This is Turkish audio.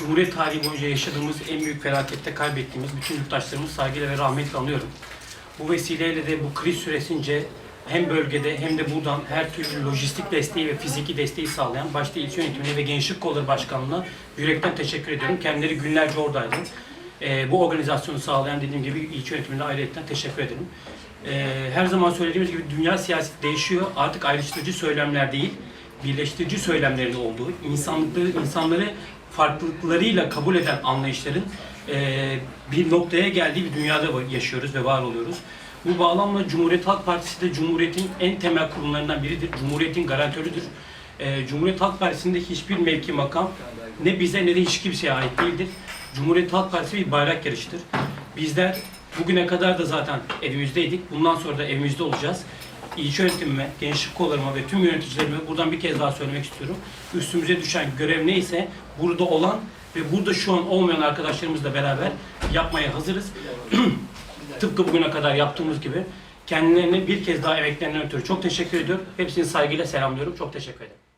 Cumhuriyet tarihi boyunca yaşadığımız en büyük felakette kaybettiğimiz bütün yurttaşlarımız saygıyla ve rahmetle anıyorum. Bu vesileyle de bu kriz süresince hem bölgede hem de buradan her türlü lojistik desteği ve fiziki desteği sağlayan başta ilçe yönetimine ve Gençlik Kolları Başkanlığı'na yürekten teşekkür ediyorum. Kendileri günlerce oradaydı. Ee, bu organizasyonu sağlayan dediğim gibi ilçe yönetimine ayrıca teşekkür ederim. Ee, her zaman söylediğimiz gibi dünya siyaseti değişiyor. Artık ayrıştırıcı söylemler değil, birleştirici söylemlerin olduğu, insanlıkları, insanları farklılıklarıyla kabul eden anlayışların eee, bir noktaya geldiği bir dünyada yaşıyoruz ve var oluyoruz. Bu bağlamla Cumhuriyet Halk Partisi de Cumhuriyet'in en temel kurumlarından biridir. Cumhuriyet'in garantörüdür. Eee, Cumhuriyet Halk Partisi'nde hiçbir mevki makam ne bize ne de hiç kimseye ait değildir. Cumhuriyet Halk Partisi bir bayrak yarışıdır. Bizler bugüne kadar da zaten evimizdeydik. Bundan sonra da evimizde olacağız. İlçe yönetimime, gençlik kollarıma ve tüm yöneticilerime buradan bir kez daha söylemek istiyorum. Üstümüze düşen görev neyse burada olan ve burada şu an olmayan arkadaşlarımızla beraber yapmaya hazırız. Tıpkı bugüne kadar yaptığımız gibi kendilerine bir kez daha emeklerinden ötürü çok teşekkür ediyorum. Hepsini saygıyla selamlıyorum. Çok teşekkür ederim.